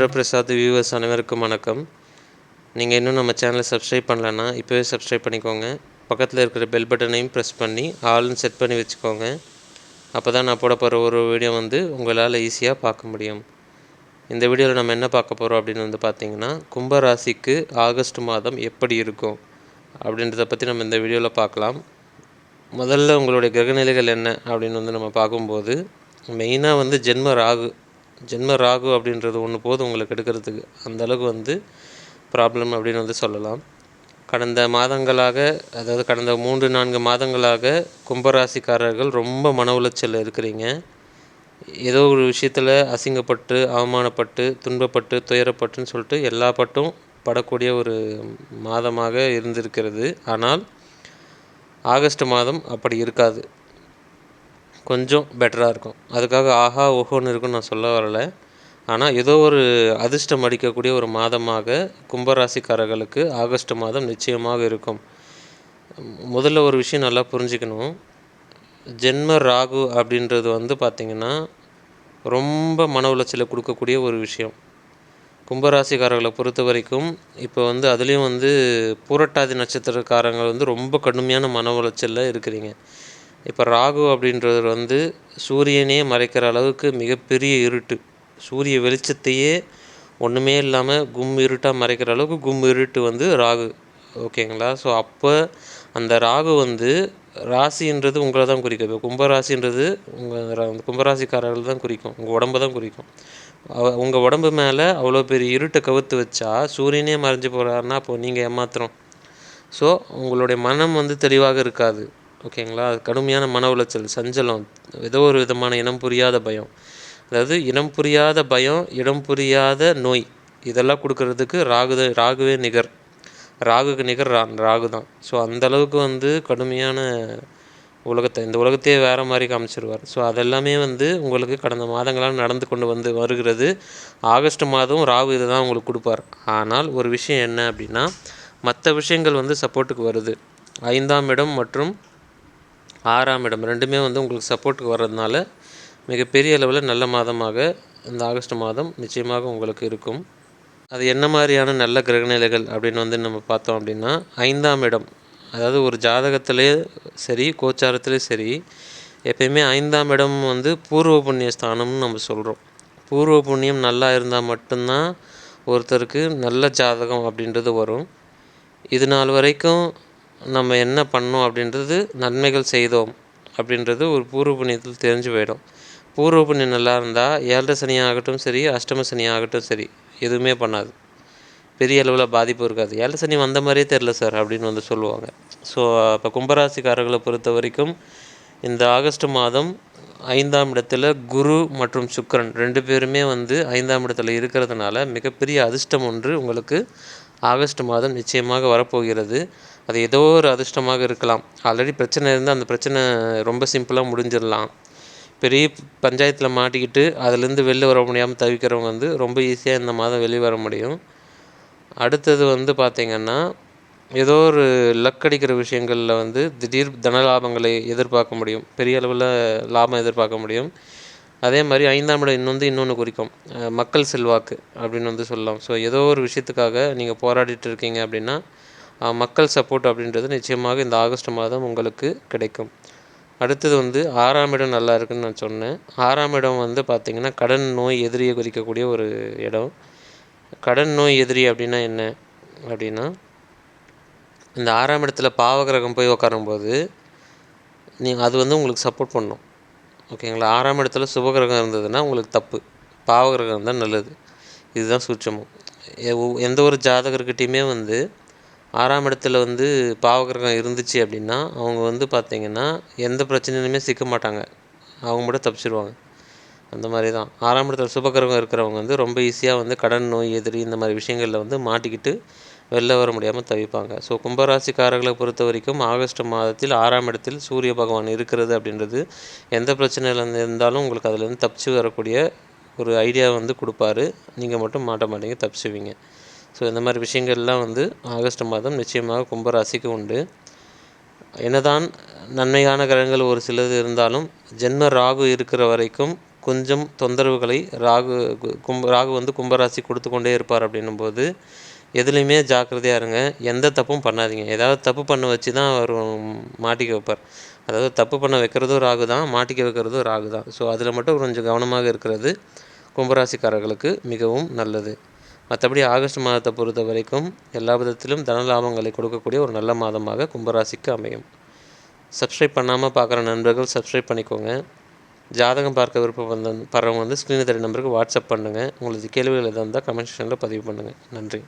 ருத்ரபிரசாத் viewers அனைவருக்கும் வணக்கம். நீங்கள் இன்னும் நம்ம சேனலை சப்ஸ்கிரைப் பண்ணலன்னா இப்போவே சப்ஸ்கிரைப் பண்ணிக்கோங்க. பக்கத்தில் இருக்கிற பெல் பட்டனையும் ப்ரெஸ் பண்ணி ஆல்னு செட் பண்ணி வச்சுக்கோங்க. அப்போ தான் நான் போட போகிற ஒரு வீடியோ வந்து உங்களால் ஈஸியாக பார்க்க முடியும். இந்த வீடியோவில் நம்ம என்ன பார்க்க போகிறோம் அப்படின்னு வந்து பார்த்தீங்கன்னா கும்ப ராசிக்கு ஆகஸ்ட் மாதம் எப்படி இருக்கும் அப்படின்றத பற்றி நம்ம இந்த வீடியோவில் பார்க்கலாம். முதல்ல உங்களுடைய கிரகநிலைகள் என்ன அப்படின்னு வந்து நம்ம பார்க்கும்போது மெயினாக வந்து ஜென்ம ராகு ஜென்ம ராகு அப்படின்றது ஒன்று போதும் உங்களுக்கு எடுக்கிறதுக்கு. அந்த அளவுக்கு வந்து ப்ராப்ளம் அப்படின்னு வந்து சொல்லலாம். கடந்த மாதங்களாக அதாவது கடந்த மூன்று நான்கு மாதங்களாக கும்பராசிக்காரர்கள் ரொம்ப மன உளைச்சலில் இருக்கிறீங்க. ஏதோ ஒரு விஷயத்தில் அசிங்கப்பட்டு அவமானப்பட்டு துன்பப்பட்டு துயரப்பட்டுன்னு சொல்லிட்டு எல்லா பட்டும் படக்கூடிய ஒரு மாதமாக இருந்திருக்கிறது. ஆனால் ஆகஸ்ட் மாதம் அப்படி இருக்காது. கொஞ்சம் பெட்டராக இருக்கும். அதுக்காக ஆஹா ஓஹோன்னு இருக்குன்னு நான் சொல்ல வரலை. ஆனால் ஏதோ ஒரு அதிர்ஷ்டம் அடிக்கக்கூடிய ஒரு மாதமாக கும்பராசிக்காரர்களுக்கு ஆகஸ்ட் மாதம் நிச்சயமாக இருக்கும். முதல்ல ஒரு விஷயம் நல்லா புரிஞ்சுக்கணும். ஜென்ம ராகு அப்படின்றது வந்து பார்த்திங்கன்னா ரொம்ப மன உளைச்சலை கொடுக்கக்கூடிய ஒரு விஷயம். கும்பராசிக்காரர்களை பொறுத்த வரைக்கும் இப்போ வந்து அதுலேயும் வந்து பூரட்டாதி நட்சத்திரக்காரங்க வந்து ரொம்ப கடுமையான மன உளைச்சலில் இருக்கிறீங்க. இப்போ ராகு அப்படின்றது வந்து சூரியனே மறைக்கிற அளவுக்கு மிகப்பெரிய இருட்டு. சூரிய வெளிச்சத்தையே ஒன்றுமே இல்லாமல் கும் இருட்டாக மறைக்கிற அளவுக்கு கும் இருட்டு வந்து ராகு. ஓகேங்களா ஸோ அப்போ அந்த ராகு வந்து ராசின்றது உங்களை தான் குறிக்கும். இப்போ கும்பராசின்றது உங்கள் கும்பராசிக்காரர்கள் தான் குறிக்கும். உங்கள் உடம்பை தான் குறிக்கும். உங்கள் உடம்பு மேலே அவ்வளோ பெரிய இருட்டை கவுத்து வச்சா சூரியனே மறைஞ்சு போகிறாருன்னா அப்போது நீங்கள் ஏமாத்திரம் ஸோ உங்களுடைய மனம் வந்து தெளிவாக இருக்காது. ஓகேங்களா? கடுமையான மன உளைச்சல் சஞ்சலம் ஏதோ ஒரு விதமான இனம் புரியாத பயம். அதாவது இனம் புரியாத பயம் இடம் புரியாத நோய் இதெல்லாம் கொடுக்கறதுக்கு ராகு ராகுவே நிகர். ராகுக்கு நிகர் ரா ராகு தான். ஸோ அந்தளவுக்கு வந்து கடுமையான உலகத்தை இந்த உலகத்தையே வேறு மாதிரி காமிச்சிருவார். ஸோ அதெல்லாமே வந்து உங்களுக்கு கடந்த மாதங்களாக நடந்து கொண்டு வந்து வருகிறது. ஆகஸ்ட் மாதம் ராகு இதை தான் உங்களுக்கு கொடுப்பார். ஆனால் ஒரு விஷயம் என்ன அப்படின்னா மற்ற விஷயங்கள் வந்து சப்போர்ட்டுக்கு வருது. ஐந்தாம் இடம் மற்றும் ஆறாம் இடம். ரெண்டுமே வந்து உங்களுக்கு சப்போர்ட்டுக்கு வர்றதுனால மிகப்பெரிய அளவில் நல்ல மாதமாக இந்த ஆகஸ்ட் மாதம் நிச்சயமாக உங்களுக்கு இருக்கும். அது என்ன மாதிரியான நல்ல கிரகநிலைகள் அப்படின்னு வந்து நம்ம பார்த்தோம் அப்படின்னா ஐந்தாம் இடம். அதாவது ஒரு ஜாதகத்திலே சரி கோச்சாரத்திலே சரி எப்பயுமே ஐந்தாம் இடம் வந்து பூர்வ புண்ணிய ஸ்தானம்னு நம்ம சொல்கிறோம் பூர்வ புண்ணியம் நல்லா இருந்தால் மட்டும்தான் ஒருத்தருக்கு நல்ல ஜாதகம் அப்படின்றது வரும். இது நாள் வரைக்கும் நம்ம என்ன பண்ணோம் அப்படின்றது நன்மைகள் செய்தோம் அப்படின்றது ஒரு பூர்வ புண்ணியத்தில் தெரிஞ்சு போயிடும். பூர்வ புண்ணியம் நல்லா இருந்தால் ஏழரை சனியாகட்டும் சரி அஷ்டம சனியாகட்டும் சரி எதுவுமே பண்ணாது. பெரிய அளவில் பாதிப்பு இருக்காது. ஏழரை சனி வந்த மாதிரியே தெரில சார் அப்படின்னு வந்து சொல்லுவாங்க. ஸோ இப்போ கும்பராசிக்காரர்களை பொறுத்த வரைக்கும் இந்த ஆகஸ்ட் மாதம் ஐந்தாம் இடத்துல குரு மற்றும் சுக்கரன் ரெண்டு பேருமே வந்து ஐந்தாம் இடத்துல இருக்கிறதுனால மிகப்பெரிய அதிர்ஷ்டம் ஒன்று உங்களுக்கு ஆகஸ்ட் மாதம் நிச்சயமாக வரப்போகிறது. அது ஏதோ ஒரு அதிர்ஷ்டமாக இருக்கலாம். ஆல்ரெடி பிரச்சனை இருந்தால் அந்த பிரச்சனை ரொம்ப சிம்பிளாக முடிஞ்சிடலாம். பெரிய பஞ்சாயத்தில் மாட்டிக்கிட்டு அதுலேருந்து வெளில வர முடியாமல் தவிக்கிறவங்க வந்து ரொம்ப ஈஸியாக இந்த மாதம் வெளியே வர முடியும். அடுத்தது வந்து பார்த்திங்கன்னா ஏதோ ஒரு லக் அடிக்கிற விஷயங்களில் வந்து திடீர் தன லாபங்களை எதிர்பார்க்க முடியும். பெரிய அளவில் லாபம் எதிர்பார்க்க முடியும். அதே மாதிரி ஐந்தாம் இடம் இன்னொன்று இன்னொன்று குறிக்கும். மக்கள் செல்வாக்கு அப்படின்னு வந்து சொல்லலாம். ஸோ ஏதோ ஒரு விஷயத்துக்காக நீங்கள் போராடிட்டு இருக்கீங்க அப்படின்னா மக்கள் சப்போர்ட் அப்படின்றது நிச்சயமாக இந்த ஆகஸ்ட் மாதம் உங்களுக்கு கிடைக்கும். அடுத்தது வந்து ஆறாம் இடம் நல்லா இருக்குன்னு நான் சொன்னேன். ஆறாம் இடம் வந்து பார்த்திங்கன்னா கடன் நோய் எதிரியை குறிக்கக்கூடிய ஒரு இடம். கடன் நோய் எதிரி அப்படின்னா என்ன அப்படின்னா இந்த ஆறாம் இடத்துல பாவகிரகம் போய் உட்காரும்போது நீ அது வந்து உங்களுக்கு சப்போர்ட் பண்ணும். ஓகேங்களா ஆறாம் இடத்துல சுபகிரகம் இருந்ததுன்னா உங்களுக்கு தப்பு. பாவகிரகம் தான் நல்லது. இதுதான் சூட்சமம். எந்த ஒரு ஜாதகர்கிட்டையுமே வந்து ஆறாம் இடத்துல வந்து பாவகிரகம் இருந்துச்சு அப்படின்னா அவங்க வந்து பார்த்திங்கன்னா எந்த பிரச்சனையிலுமே சிக்க மாட்டாங்க. அவங்க மட்டும் தப்பிச்சிருவாங்க. அந்த மாதிரி தான் ஆறாம் இடத்துல சுபகிரகம் இருக்கிறவங்க வந்து ரொம்ப ஈஸியாக வந்து கடன் நோய் எதிரி இந்த மாதிரி விஷயங்களில் வந்து மாட்டிக்கிட்டு வெளில வர முடியாமல் தவிப்பாங்க. ஸோ கும்பராசிக்காரர்களை பொறுத்த வரைக்கும் ஆகஸ்ட் மாதத்தில் ஆறாம் இடத்தில் சூரிய பகவான் இருக்கிறது அப்படின்றது எந்த பிரச்சனையில் இருந்தாலும் உங்களுக்கு அதுலேருந்து தப்பிச்சு வரக்கூடிய ஒரு ஐடியா வந்து கொடுப்பாரு. நீங்கள் மட்டும் மாட்ட மாட்டீங்க தப்பிச்சுவீங்க. ஸோ இந்த மாதிரி விஷயங்கள்லாம் வந்து ஆகஸ்ட் மாதம் நிச்சயமாக கும்பராசிக்கு உண்டு. என்னதான் நன்மையான கிரகங்கள் ஒரு சிலது இருந்தாலும் ஜென்ம ராகு இருக்கிற வரைக்கும் கொஞ்சம் தொந்தரவுகளை ராகு கு- கும்ப ராகு வந்து கும்பராசி கொடுத்து கொண்டே இருப்பார் அப்படின்னும்போது எதுலேயுமே ஜாக்கிரதையாக இருங்க. எந்த தப்பும் பண்ணாதீங்க. ஏதாவது தப்பு பண்ண வச்சு தான் அவர் மாட்டிக்க வைப்பார். அதாவது தப்பு பண்ண வைக்கிறதும் ராகு தான் மாட்டிக்க வைக்கிறதும் ராகு தான். ஸோ அதில் மட்டும் கொஞ்சம் கவனமாக இருக்கிறது கும்பராசிக்காரர்களுக்கு மிகவும் நல்லது. மற்றபடி ஆகஸ்ட் மாதத்தை பொறுத்த வரைக்கும் எல்லா விதத்திலும் தன லாபங்களை கொடுக்கக்கூடிய ஒரு நல்ல மாதமாக கும்பராசிக்கு அமையும். சப்ஸ்கிரைப் பண்ணாமல் பார்க்குற நண்பர்கள் சப்ஸ்கிரைப் பண்ணிக்கோங்க. ஜாதகம் பார்க்க விருப்பம் வந்த பறவை வந்து ஸ்க்ரீனில் தெரிய நம்பருக்கு வாட்ஸ்அப் பண்ணுங்கள் உங்களுக்கு கேள்விகள் எதாக இருந்தால் கமெண்ட் செக்ஷனில் பதிவு பண்ணுங்கள் நன்றி.